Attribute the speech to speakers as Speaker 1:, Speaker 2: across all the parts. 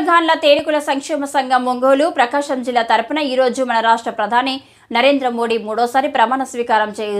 Speaker 1: అఖిలగాన్ల తేనికుల సంక్షేమ సంఘం ఒంగోలు ప్రకాశం జిల్లా తరపున ఈ రోజు మన రాష్ట్ర ప్రధాని నరేంద్ర మోడీ మూడోసారి ప్రమాణ స్వీకారం చేయ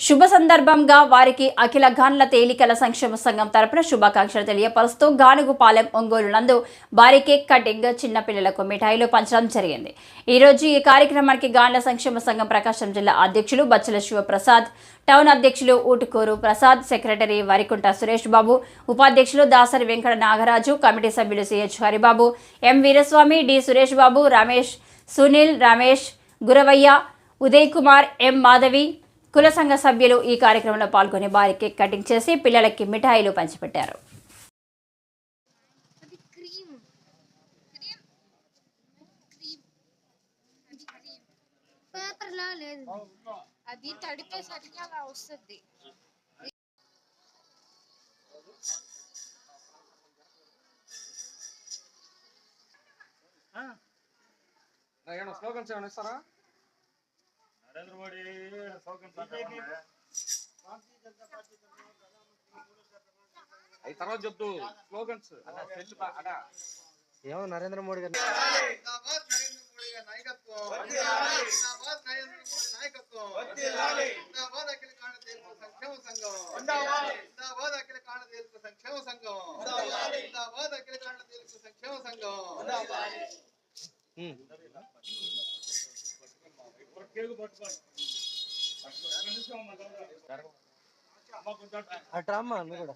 Speaker 1: శుభ సందర్భంగా వారికి అఖిల గాన్ల తేలికల సంక్షేమ సంఘం తరపున శుభాకాంక్షలు తెలియపరుస్తూ గానుగుపాలెం ఒంగోలు నందు భారీ కేక్ కటింగ్ చిన్నపిల్లలకు మిఠాయిలు పంచడం జరిగింది. ఈరోజు ఈ కార్యక్రమానికి గాన్ల సంక్షేమ సంఘం ప్రకాశం జిల్లా అధ్యక్షులు బచ్చల శివప్రసాద్ టౌన్ అధ్యక్షులు ఊటుకూరు ప్రసాద్ సెక్రటరీ వరికుంట సురేష్ బాబు ఉపాధ్యక్షులు దాసరి వెంకట నాగరాజు కమిటీ సభ్యులు CH Haribabu M Veeraswamy D Suresh Babu Ramesh Sunil Ramesh Guravaiah Uday Kumar M Madhavi కుల సంఘ సభ్యులు ఈ కార్యక్రమంలో పాల్గొని భారీ కేక్ కటింగ్ చేసి పిల్లలకి మిఠాయిలు పంచిపెట్టారు.
Speaker 2: లేదు. అది తడిపేసరికి అలా వస్తుంది.
Speaker 3: ఏమన్నా స్లోగన్స్ ఏమైనా ఇస్తారా?
Speaker 4: నరేంద్ర మోడీ
Speaker 3: అవి తర్వాత చెప్తూ స్లోగన్స్.
Speaker 5: ఏమో నరేంద్ర మోడీ గారు.
Speaker 6: సంక్షేమ సంఘం సంక్షేమ సంఘం
Speaker 4: నిమిషం అమ్మ,
Speaker 5: నువ్వు కూడా.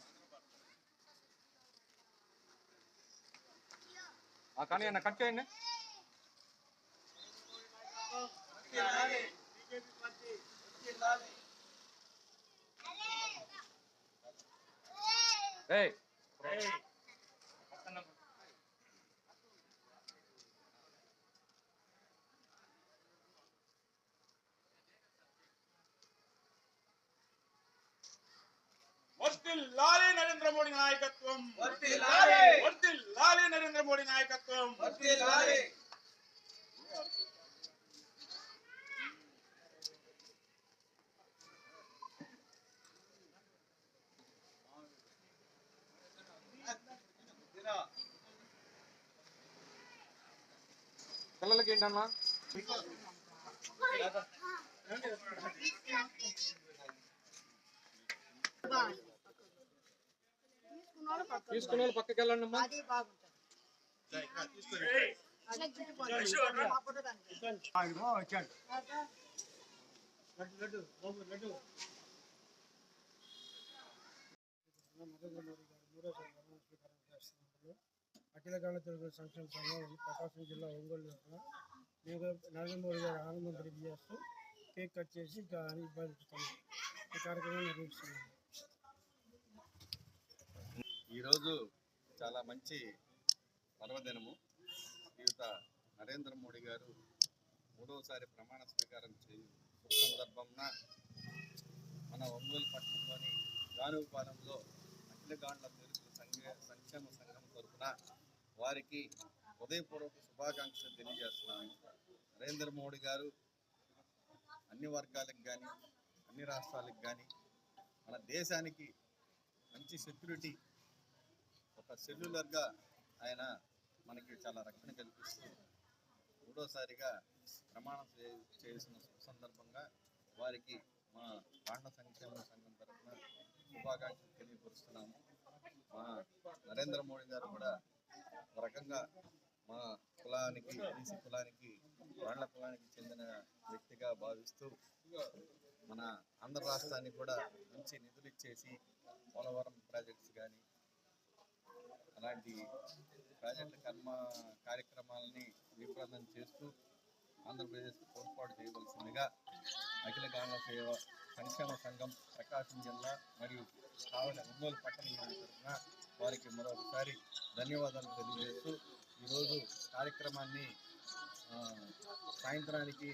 Speaker 3: ఆ కానీ అన్న కట్ చేయండి. ఏయ్.
Speaker 4: ఏయ్, వర్ధిల్లాలి నరేంద్ర మోడీ నాయకత్వం వర్ధిల్లాలి నరేంద్ర మోడీ నాయకత్వం
Speaker 3: పిల్లలకి ఏంటన్నా తీసుకునే వాళ్ళు పక్కకి వెళ్ళండి అమ్మా
Speaker 7: అఖిల తెలుగు సంక్షేమ సంఘం ప్రకాశం జిల్లా ఒంగోలు నేను నరేంద్ర మోడీ గారి ఆనందం తెలియజేస్తూ కేక్ కట్ చేసి ఇంకా ఇబ్బందిస్తాను ఈ కార్యక్రమం నిర్వహిస్తున్నాను
Speaker 8: ఈరోజు చాలా మంచి పర్వదినము. యువత నరేంద్ర మోడీ గారు మూడవసారి ప్రమాణ స్వీకారం చేయు సందర్భంన మన ఒంగోలు పట్టణంలోని గానుపాలెంలో అఖిలగాండ్ల తెలుగు సంఘ సంక్షేమ సంఘం తరఫున వారికి హృదయపూర్వక శుభాకాంక్షలు తెలియజేస్తున్నాము నరేంద్ర మోడీ గారు అన్ని వర్గాలకు కానీ అన్ని రాష్ట్రాలకు కానీ మన దేశానికి మంచి సెక్యూరిటీ ఒక సెల్యులర్గా ఆయన మనకి చాలా రక్షణ కల్పిస్తూ మూడోసారిగా ప్రమాణం చేసిన సందర్భంగా వారికి మా పాండ సంక్షేమ సంఘం తరఫున శుభాకాంక్షలు తెలియపరుస్తున్నాము. మా నరేంద్ర మోడీ గారు కూడా ఒక రకంగా మా కులానికి బీసీ కులానికి వాళ్ళ కులానికి చెందిన వ్యక్తిగా భావిస్తూ మన ఆంధ్ర రాష్ట్రానికి కూడా మంచి నిధులు ఇచ్చేసి పోలవరం ప్రాజెక్ట్స్ కానీ ఇలాంటి ప్రాజెక్టుల కర్మ కార్యక్రమాలని విప్రదం చేస్తూ ఆంధ్రప్రదేశ్కు తోడ్పాటు చేయవలసిందిగా అఖిల గాన సేవ సంక్షేమ సంఘం ప్రకాశం జిల్లా మరియు కావలి ఒంగోలు పట్టణ తరఫున వారికి మరొకసారి ధన్యవాదాలు తెలియజేస్తూ ఈరోజు కార్యక్రమాన్ని సాయంత్రానికి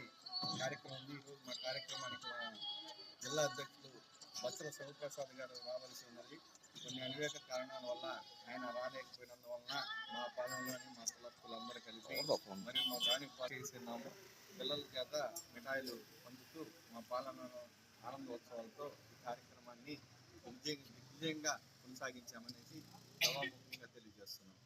Speaker 8: కార్యక్రమం ఉంది. ఈరోజు మా కార్యక్రమానికి మా జిల్లా అధ్యక్షులు బత్ర శివప్రసాద్ గారు రావాల్సి ఉన్నది. కొన్ని అనివేక కారణాల వల్ల ఆయన రాలేకపోయినందువలన మా పాలనలోని మా కులస్తులందరూ కలిసి మరియు మా దాని చేస్తున్నాము పిల్లల చేత మిఠాయిలు పొందుతూ మా పాలనను ఆనందోత్సవాలతో ఈ కార్యక్రమాన్ని విజయంగా కొనసాగించామనేసి సభాముఖంగా తెలియజేస్తున్నాం.